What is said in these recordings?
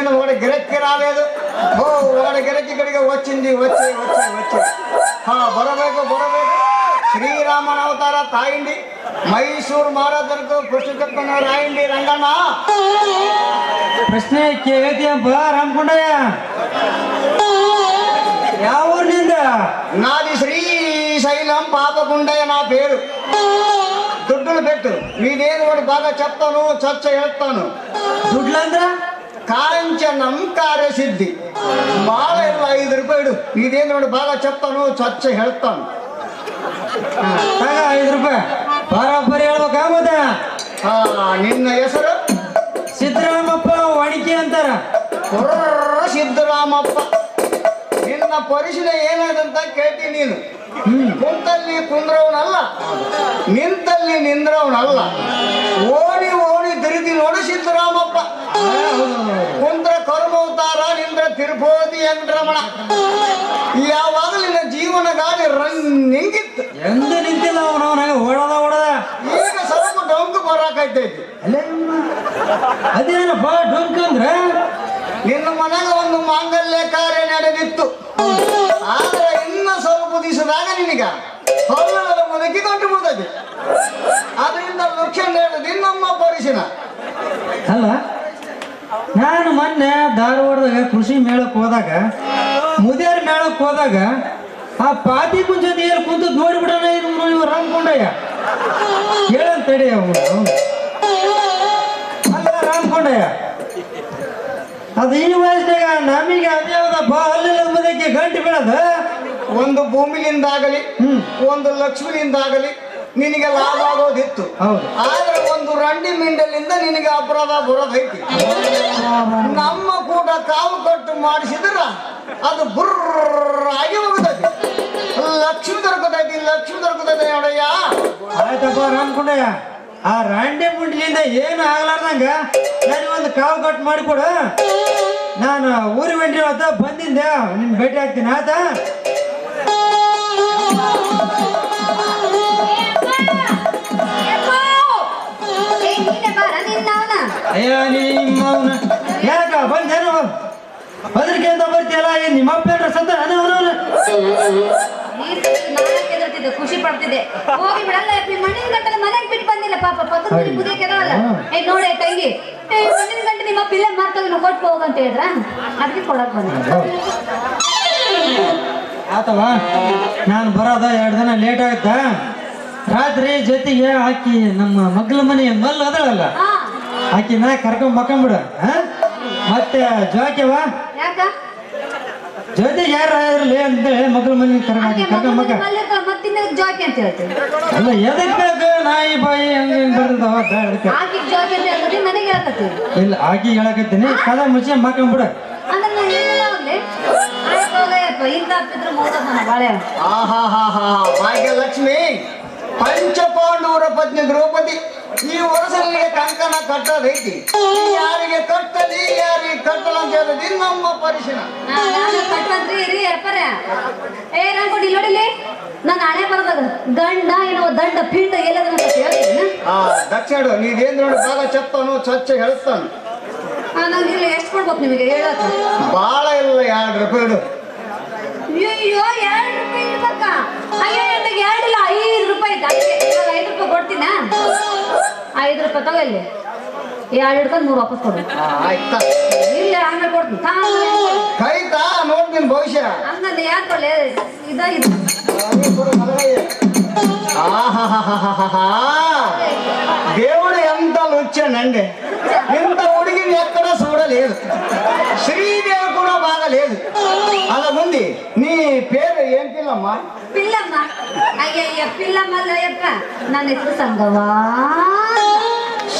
వచ్చిన ఒకటి గిరక్కి రాలేదు. ఓ ఒకటి గిరక్కి ఇక్కడికి వచ్చింది వచ్చి వచ్చి వచ్చి. బొరవేకు బొరవేకు శ్రీరామన్ అవతార తాయండి మైసూరు మహారాజులకు కృష్ణ చెప్పిన రాయండి రంగన్న. కృష్ణ ಕೇಳ್ತೀಯಪ್ಪ ರಾಮಕೊಂಡಯ್ಯ ಯಾವ ಊರಿನಿಂದ నాది శ్రీశైలం పాపగుండయ్య నా పేరు. దుడ్డులు పెట్టు. మీదేదో ఒకటి బాగా చెప్తాను చర్చ చేస్తాను. దుడ్లందా ಕಾಂಚನಂ ಕಾರ್ಯ ಸಿದ್ಧಿ. ಬಾಳ ಎಲ್ಲ ಐದು ರೂಪಾಯಿ ಇಡು. ಇದೇನ್ ನೋಡಿ ಬಾಲ ಚಪ್ಪನು ಸ್ವಚ್ಛ ಹೇಳ್ತಾನು. ಐದು ರೂಪಾಯಿ. ಬಾರಿ ಹೇಳ್ಬೇಕಾ ಮತ್ತೆ? ಆ ನಿನ್ನ ಹೆಸರು? ಸಿದ್ದರಾಮಪ್ಪ ವಣಿಕೆ ಅಂತಾರ. ಸಿದ್ದರಾಮಪ್ಪ. ನಿನ್ನ ಪರಿಶೀಲ ಏನಾದಂತ ಕೇಳ್ತಿ ನೀನು. ಕುಂತಲ್ಲಿ ಕುಂದ್ರವನಲ್ಲ. ನಿಂತಲ್ಲಿ ನಿಂದ್ರವನಲ್ಲ. ಓಡಿ ಓಡಿ ತಿರುಗಿ ನೋಡಿ ಸಿದ್ದರಾಮಪ್ಪ. ಕುಂದ್ರ ಕರ್ಮವತಾರ ನಿಂದ್ರ ತಿರುಪತಿ ವೆಂಕಟರಮಣ ಯಾವಾಗಲೂ ನಿನ್ನ ಜೀವನ ಗಾಡಿ ರನ್ನಿಂಗಿತ್ತು ಎಂದ ನಿಂತಿಲ್ಲ ಅವನವನಾಗ ಓಡದ ಓಡದ. ಈಗ ಸ್ವಲ್ಪ ಡೊಂಕು ಬರಾಕೈತೈತಿ ಅದೇನಪ್ಪ ಡೊಂಕ್ ಅಂದ್ರ? ನಿನ್ನ ಮನೆಗ ಒಂದು ಮಾಂಗಲ್ಯ ಕಾರ್ಯ ನಡೆದಿತ್ತು. ಆದ್ರೆ ಇನ್ನ ಸ್ವಲ್ಪ ದಿವಸದಾಗ ನಿನಗ ಹೊಲ್ಲದ ಮುದಕಿ ಗಂಟು ಮುದಕಿ ಅದರಿಂದ ಲಕ್ಷಣ ಹೇಳಿದಿ ನಮ್ಮ ಪರಿಶೀಲ ಅಲ್ಲ ನಾನು ಮೊನ್ನೆ ಧಾರವಾಡದಾಗ ಕೃಷಿ ಮೇಳಕ್ಕೆ ಹೋದಾಗ ಮುದಿಯರ ಮೇಳಕ್ಕೆ ಹೋದಾಗ ಆ ಪಾತಿ ಕುಂಚ ನೀರು ಕುಂತು ನೋಡಿಬಿಡೋಣ ಇವ್ರು ರಾಮಕೊಂಡಯ್ಯ. ಹೇಳಂತ ತಡಿ ಅವನು ಅಲ್ಲ ರಾಮಕೊಂಡಯ್ಯ. ಅದು ಈ ವಯಸ್ಸಿನಾಗ ನಮಗೆ ಅದ್ಯಾವ್ದಪ್ಪ ಅಲ್ಲಿಲ್ಲ ಮುದಕ್ಕೆ ಗಂಟು ಬೀಳದ? ಒಂದು ಭೂಮಿಲಿಂದಾಗಲಿ ಒಂದು ಲಕ್ಷ್ಮಿಲಿಂದಾಗಲಿ ನಿನಗೆ ಲಾಭ ಆಗೋದಿತ್ತು. ಹೌದು. ಆದ್ರೆ ಒಂದು ರಂಡಿ ಮಿಂಡಲಿಂದ ನಿನಗೆ ಅಪರಾಧ ಬರೋದೈತಿ ನಮ್ಮ ಕೂಡ ಕಾವು ಕಟ್ಟು ಮಾಡಿಸಿದ್ರ ಅದು ಬುರ್ರ ಆಗಿ ಹೋಗುತ್ತೈತಿ ಲಕ್ಷ್ಮಿ ದೊರಕತೈತಿ ಲಕ್ಷ್ಮಿ ದೊರಕತೈತಿ ನೋಡಯ್ಯ. ಆಯ್ತಪ್ಪ ರಾಮಕೊಂಡಯ್ಯ ಆ ರಾಂಡಿ ಮುಂಡ್ಲಿಂದ ಏನು ಆಗ್ಲಾರ್ದಂಗ ನನಗೆ ಒಂದು ಕಾವು ಕಟ್ ಮಾಡಿಕೊಡು. ನಾನು ಊರಿ ಹೊಂಟಿ ಅಂತ ಬಂದಿಂದೆ ನಿಮ್ಗೆ ಭೇಟಿ ಆಗ್ತೀನಿ ಆಯ್ತಾ? ಅಯ್ಯ ನಿಮ್ಮ ಯಾಕ ಬಂದೇನು ಬದ್ರಿಕೆ ಅಂತ ಬರ್ತೀಯಲ್ಲ ಏನ್ ನಿಮ್ಮ ಅಪ್ಪ ಏನ್ರ ಸತ್ತ ಅವನವನು ಖುಷಿ ಪಡ್ತಿದ್ದೆ. ಹೋಗಿ ಬಿಡಲ್ಲ ಮಣ್ಣಿನ ಗಂಟೆ ಮನೆಗೆ ಬಿಟ್ಟು ಬಂದಿಲ್ಲ ಪಾಪ. ಪಕ್ಕದ ಮನೆ ಮುದಿಯಕ್ಕೆ ಇದಾವಲ್ಲ. ಏ ನೋಡಿ ತಂಗಿ. ಏ ಮಣ್ಣಿನ ಗಂಟೆ ನಿಮ್ಮ ಪಿಲ್ಲೆ ಮಾಡ್ತಾವೆ ನಾವು ಕೊಟ್ಟು ಹೋಗಂತ ಹೇಳಿದ್ರ? ಅದಕ್ಕೆ ಕೊಡಕ್ ಬಂದೆ. ಆತವಾ ನಾನು ಬರೋದ ಎರಡು ದಿನ ಲೇಟ್ ಆಗುತ್ತಾ ರಾತ್ರಿ ಜೊತೆಗೆ ಆಕಿ ನಮ್ಮ ಮಗ್ಳ ಮನೆ ಮಲ್ಲ ಅದಳಲ್ಲ ಆಕಿನ ಕರ್ಕೊಂಡ್ ಮಕ್ಕಂಬಿಡ ಹಾ ಮತ್ತೆ ಜೋಕೆವ ಯಾಕ? ಜೊತೆಗೆ ಯಾರು ಇರಲಿ ಅಂತೇಳಿ ಮಗಳ ಮನೆ ಕರ್ಕೊಂಡ್ ಮಕ್ಕ. ಮತ್ತಿನ್ನ ಜಾಕಿ ಅಂತ ಹೇಳ್ತೀವಿ ಅಲ್ಲ ಎದಕ್ಕ ನಾಯಿ ಬಾಯಿ ಹಂಗ ಹಿಂಗ್ ಬರ್ತಾವ ಆಕಿಗೆ ಜಾಕಿ ಅಂತ ಹೇಳ್ತೀವಿ ನನಗೆ ಹೇಳ್ಕತ್ತೀವಿ ಇಲ್ಲ ಆಕಿ ಹೇಳಕತ್ತೀನಿ. ಕದ ಮುಚ್ಚಿ ಬಾಳೆ. ಆಹಾಹಾಹಾ ಭಾಗ್ಯಲಕ್ಷ್ಮಿ. ಪಂಚಪಾಂಡವರ ಪತ್ನಿ ದ್ರೌಪದಿ. ಈ ವರ್ಷ ಕಂಕನ ಕಂಕಣ ಯಾರಿಗೆ ಕಟ್ಟಲಿ ಯಾರಿಗೆ ಕಟ್ಟಲ್ಲ ಅಂತ ಹೇಳಿದ್ರಿ ನಮ್ಮ ಪರಿಶೀಲ ಏ ನಂಗೊಡಿ ನೋಡಿಲಿ ನನ್ನ ಹಣೆ ಬರದಾಗ ಗಂಡ ಏನೋ ದಂಡ ಪಿಂಡ ಎಲ್ಲದ ದಕ್ಷಿಣ ನೀವೇನ್ ನೋಡಿ ಬಾಲ ಚತ್ತನು ಸ್ವಚ್ಛ ಹೇಳ್ತಾನು. ಇಲ್ಲಿ ಎಷ್ಟು ಕೊಡ್ಬೇಕು ನಿಮಗೆ? ಹೇಳತ್ತ ಬಾಳ ಇಲ್ಲ ಎರಡು ರೂಪಾಯಿ ಅಯ್ಯೋ ಎರಡು ರೂಪಾಯಿ ಇರ್ಬೇಕ? ಅಯ್ಯೋ ಎರಡಿಲ್ಲ ಐದು ರೂಪಾಯಿ ಐದು ರೂಪಾಯಿ ತಗೋ ಇಲ್ಲಿ ಎರಡು ಹಿಡ್ಕೊಂಡು ಮೂರು ವಾಪಸ್ ಕೊಡು ಆ, ಆಯ್ತಾ ಇಲ್ಲ ಆಮೇಲೆ ಕೊಡ್ತೀನಿ ತಾ ಕೈತಾ ನೋಡ್ತೀನಿ ಭವಿಷ್ಯ ಹಂಗಂದ್ರೆ ಯಾಕೆ ಕೊಡ್ಲಿ ಇದ ಇದು ఆహాహాహాహాహా. దేవుడు ఎంత వచ్చానండి ఇంత ఉడికి ఎక్కడ చూడలేదు శ్రీదేవి కూడా బాగలేదు అలా ఉంది నీ పేరు ఏం పిల్లమ్మా ಪಿಲ್ಲಮ್ಮ ಅಯ್ಯಯ್ಯ ಪಿಲ್ಲಮ್ಮ ಅಲ್ಲ ಯಪ್ಪ ನನ್ನ ಹೆಸರು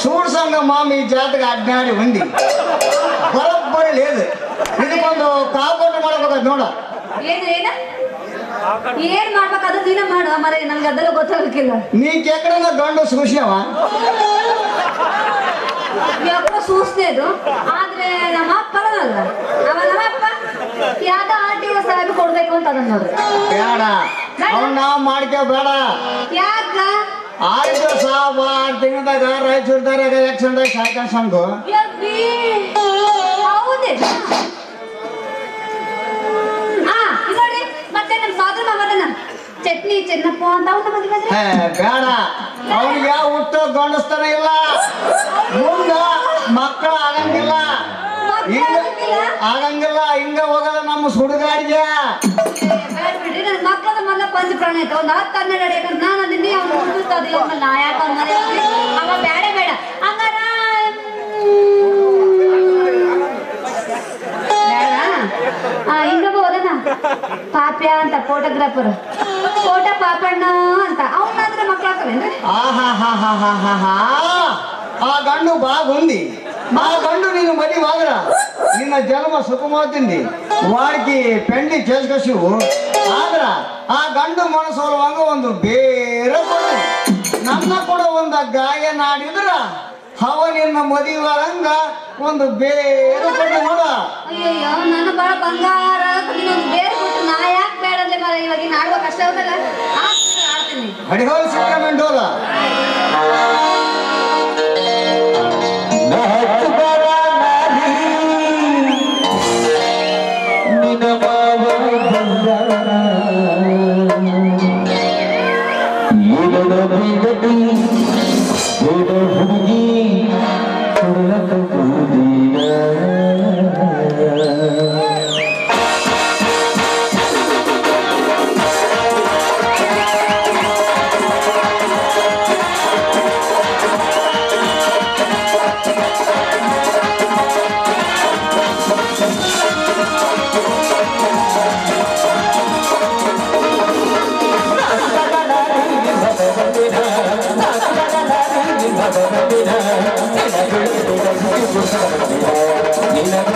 ಸಂಗವಾ చూడు సంగమ్మా మీ జాతక అజ్ఞాని ఉంది బరబ్బరి లేదు ఇది కొంచెం కాకుండా ಮಾಡಬೇಕು ನೋಡ ಏನು ಏನ ಏನ್ ಮಾಡ್ಬೇಕು ಅದು ದಿನ ಮಾಡು ಮರೆ ನನ್ಗೆ ಅದೆಲ್ಲ ಗೊತ್ತಾಗಕ್ಕಿಲ್ಲ నీకెక్కడైనా గండు చూసినావా ಯಾಕೋ ಸೂಸ್ನೇದು ಆದ್ರೆ ನಮ್ಮ ಅಪ್ಪ ಅಲ್ಲ ಅವ ನಮ್ಮ ಅಪ್ಪ ಯಾವ್ದೋ ಆರ್ ಟಿ ಒ ಸಾಹೇಬ್ ಕೊಡ್ಬೇಕು ಅಂತ ಅದನ್ನ ನೋಡ್ರಿ ಬೇಡ ಅವನ್ನ ಮಾಡ್ಕೋ ಬೇಡ ಯಾಕ ಆಯ್ತು ಸಾಬ ಆರು ತಿಂಗಳದಾಗ ರಾಯಚೂರ್ದಾಗ ಆಕ್ಸಿಡೆಂಟ್ ಆಗಿ ಸಂಘ ಚಟ್ನಿ ಚೆನ್ನಪ್ಪ ಅಂತ ಬೇಡ. ಅವನಿಗೆ ಯಾವ ಹುಟ್ಟು ಗಂಡಸ್ತಾನ ಇಲ್ಲ. ಮುಂದ ಮಕ್ಕಳು ಆಗಂಗಿಲ್ಲ. ಆಗಂಗಿಲ್ಲ? ಹಿಂಗ ಹೋಗದ ನಮ್ಮ ಸುಡುಗಾಡಿಗೆ. ಬೇಡ ಬಿಡ್ರಿ ನನ್ನ ಮಕ್ಕಳದ ಮಲ್ಲ ಪಂಚ ಪ್ರಾಣ ಐತೆ ಒಂದು ಹತ್ತು ಹನ್ನೆರಡು ಅಡಿ ಯಾಕಂದ್ರೆ ನಾನು ಅದನ್ನೇ ಅವ್ನು ಹುಡುಕ್ತದಿಲ್ಲ ಅಂತ ನಾ ಯಾಕೆ ಅವ್ನ ಮನೆ ಅವ ಬೇಡ ಬೇಡ ಹಂಗಾರ ಬೇಡ ಆ ಹಿಂಗಬ್ಬ ಹೋದನ ಪಾಪ್ಯ ಅಂತ ಫೋಟೋಗ್ರಾಫರ್ ಫೋಟೋ ಪಾಪಣ್ಣ ಅಂತ ಅವನಾದ್ರೆ ಮಕ್ಕಳಾಕವೇನ್ರಿ ಆಹಾ ಹಾ ಹಾ ಹಾ ಹಾ ಹಾ ಆ ಗಂಡು ಬಾ ಗುಂಡಿ ಆ ಗಂಡು ನೀನು ಮದುವೆ ಆದ್ರ ಆದ್ರ ಆ ಗಂಡು ಮನಸ್ಸೋಲ್ವಂಗ ಒಂದು ಬೇರೆ ಕೊನೆ. ನನ್ನ ಕೂಡ ಒಂದ ಗಾಯ ನಾಡಿದ್ರ ಅವನಿನ್ನ ಮದಿವಾರಂಗ ಒಂದು ಬೇರೆ ಕೊನೆ ನೋಡ. ನನ್ನ ಬಾಳ ಬಂಗಾರ ಬೇರೆ ನಾ ಯಾಕೆ ಬೇಡ ಅಂದ್ರೆ ಮರ ಇವಾಗ ಇನ್ನು ಆಡುವ ಕಷ್ಟ ಆಡ್ತೀನಿ.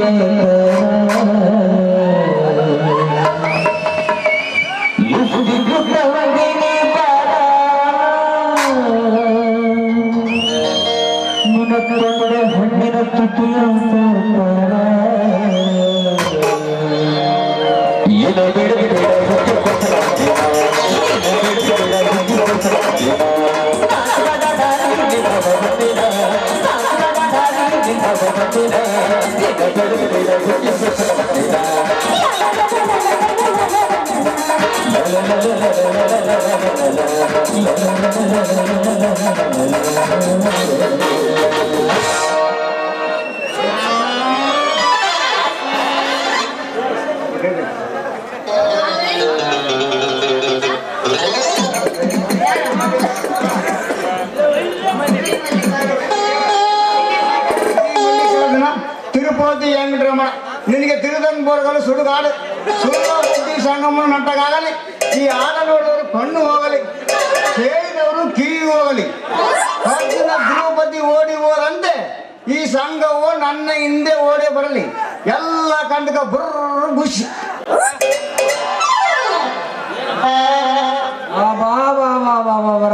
Yeah. ದಿನ ತಿರುಪತಿ ವೆಂಕಟರಮಣ ನಿನಗೆ ತಿರುದಂಗ್ ಬೋರ್ಗಲು ಸುಡುಗಾಡು ಸುಳ್ಳು ಬುದ್ಧಿ ಸಂಗಮನ ನಟ್ಟಗಾಗಲಿ ಈ ಆಟ ನೋಡಿದವರು ಕಣ್ಣು ಹೋಗಲಿ ಹೋಗಲಿ. ಅರ್ಜುನ ದ್ರೌಪದಿ ಓಡಿ ಹೋದಂತೆ ಈ ಸಂಘವು ನನ್ನ ಹಿಂದೆ ಓಡಿ ಬರಲಿ. ಎಲ್ಲ ಕಂಡಕ ಬುರ್ರ ಖುಷಿ.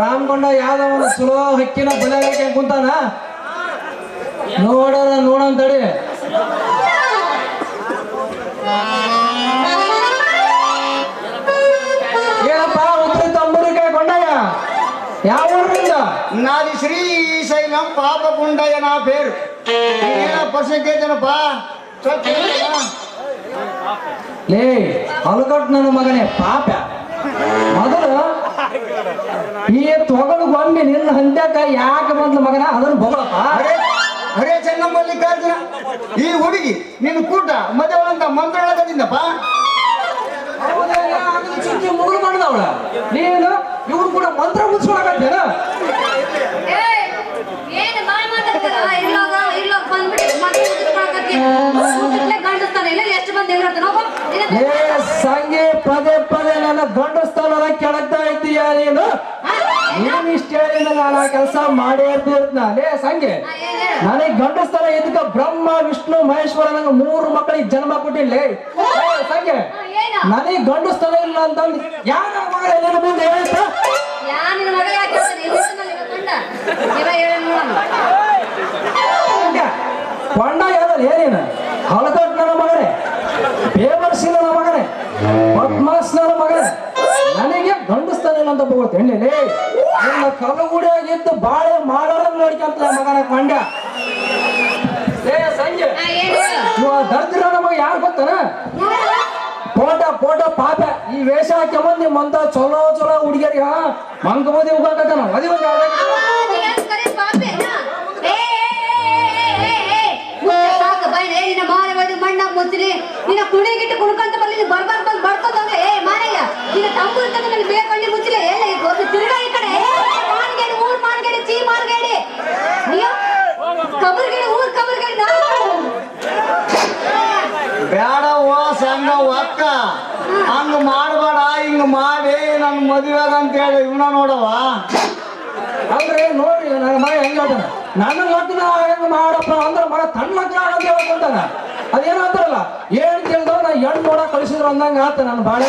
ರಾಮಗೊಂಡ ಒಂದು ಸುಲೋ ಹಕ್ಕಿನ ಬಲೆ ಕುಂತಾನ? ನೋಡ ನೋಡಂತಡಿ ತಡಿ. ಏನಪ್ಪ, ಉತ್ತರ ತಂಬೂರಿಗೆ ಕೊಂಡಾಗ? ಯಾವ నాది శ్రీశైలం పాపకుండయ్య నా పేరు నేనేనా పర్సెంటేజనప్ప ಲೇ ಅಲ್ಕೊಟ್ ನನ್ನ ಮಗನೇ ಪಾಪ ಮೊದಲು ಈ ತೊಗಲು ಗೊಂಬೆ ನಿನ್ನ ಹಂತ್ಯಾಕ ಯಾಕೆ ಬಂದ್ಲ ಮಗನ ಅದನ್ನ ಬೊಗಳಪ್ಪ ಅರೆ ಅರೆ ಚೆನ್ನಮಲ್ಲಿಕಾರ್ಜುನ ಈ ಹುಡುಗಿ ನಿನ್ನ ಕೂಟ ಮದುವೆ ಒಳಂತ ಮಂತ್ರ ಹೇಳಕತ್ತಿದ್ದಪ್ಪ ಮುಗಿದು ಮಾಡಿದವಳ ನೀನು ಇವ್ರು ಕೂಡ ಮಂತ್ರ ಮುಚ್ಕೊಳಕತ್ತೇನ ಏ ಸಂಗಿ ಪದೇ ಪದೇ ನನ್ನ ದೊಡ್ಡ ಸ್ಥಾನ ಕೆಳಗ್ತಾ ಇದ್ದೀಯ ನೀನು? ನೀನ್ ಇಷ್ಟ ಹೇಳಿ ನಾನು ಆ ಕೆಲಸ ಮಾಡೇ ಇರ್ತೀರ್ನ ಲೇ ಸಂಗಿ. ಹಾ, ನನಗೆ ಗಂಡು ಸ್ಥಾನ ಇದಕ್ಕ ಬ್ರಹ್ಮ ವಿಷ್ಣು ಮಹೇಶ್ವರ ನಂಗೆ ಮೂರು ಮಕ್ಕಳಿಗೆ ಜನ್ಮ ಕೊಟ್ಟಿಲ್ಲ. ಸಂಗೆ? ನನಗೆ ಗಂಡು ಸ್ಥಾನ ಇಲ್ಲ ಅಂತ ಯಾರ ಮಗಳ ಮುಂದೆ ಹೇಳ್ತಾ? ಕಲಗುಡಿಯಾಗಿದ್ದು ಬಾಳೆ ಮಾಡೋಣ ನೋಡ್ಕೊಂತ ಮಗನ ಏ ಸಂಜೆ. ದರ್ದಿರ ನಮಗೆ ಯಾರು ಗೊತ್ತಾನ? ಫೋಟೋ ಪೋಟ ಪಾಪ. ಈ ವೇಷ ಹಾಕ್ಯಂಬಂದ್ ನಿಮ್ಮಂತ ಚಲೋ ಚಲೋ ಹುಡುಗಿಯರಿಗೆ ಮಂಕ ಮದಿ ಹೋಗಕತ್ತಾನ ಮದಿ ಒಂದು ಮಣ್ಣ ಮುಚ್ಚಲಿ. ನಿನ್ನ ಕುಣಿಗಿಟ್ಟು ಕುಣ್ಕೊಂತ ಬರ್ಲಿ ಬರ್ಬಾರ್ದು ಬಂದು ಏ ಮಾರಯ್ಯ ನಿನ್ನ ತಂಬು ತಂದು ನನ್ನ ಬೇಕಂಡಿ ಮುಚ್ಚಲಿ ಎಲ್ಲ ಈಗ ಒಂದು ತಿರ್ಗಾ ಈ ಕಡೆ ಏ, ಮಾನ್ಗೇಡಿ ಊರ್ ಮಾನ್ಗೇಡಿ ಚೀ ಮಾರ್ಗೇಡಿ ನೀವು ಕಬರ್ಗೇಡಿ ಊರ್ ಕಬರ್ಗೇಡಿ ನಾವು ಬೇಡವ್ವ ಸಂಘ ಅಕ್ಕ. ಹಂಗ ಮಾಡಬೇಡ, ಹಿಂಗ ಮಾಡಿ ನನ್ನ ಮದುವೆ ಅಂತ ಹೇಳಿ ಇವನ ನೋಡವ್ವ. ಅಂದ್ರೆ ನೋಡಿ ನನ್ನ ಮಗ ಹೆಂಗ ನನ್ನ ಮಕ್ಕಳ ಹೆಂಗ್ ಮಾಡಪ್ಪ ಅಂದ್ರೆ ಮಗ ತನ್ನ ಮಕ್ಕಳ ಅಂತ ಹೇಳ್ಕೊಂತಾನ ಅದೇನು ಅಂತಾರಲ್ಲ ಏನ್ ಕೇಳ್ದವ್ ನಾ ಹೆಣ್ಣು ನೋಡ ಕಳಿಸಿದ್ರು ಅಂದಂಗ ಆತ ನನ್ನ ಬಾಳೆ.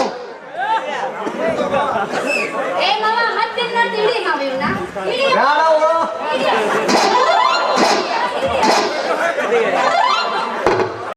ಏ ಮಾವ ಮತ್ತೆ ನೋಡ್ತಿ ಇಡಿ ಮಾವ ಇವನ್ನ ಇಡಿ ಬೇಡವ್ವ ಇಡಿ. ಇಡಿ.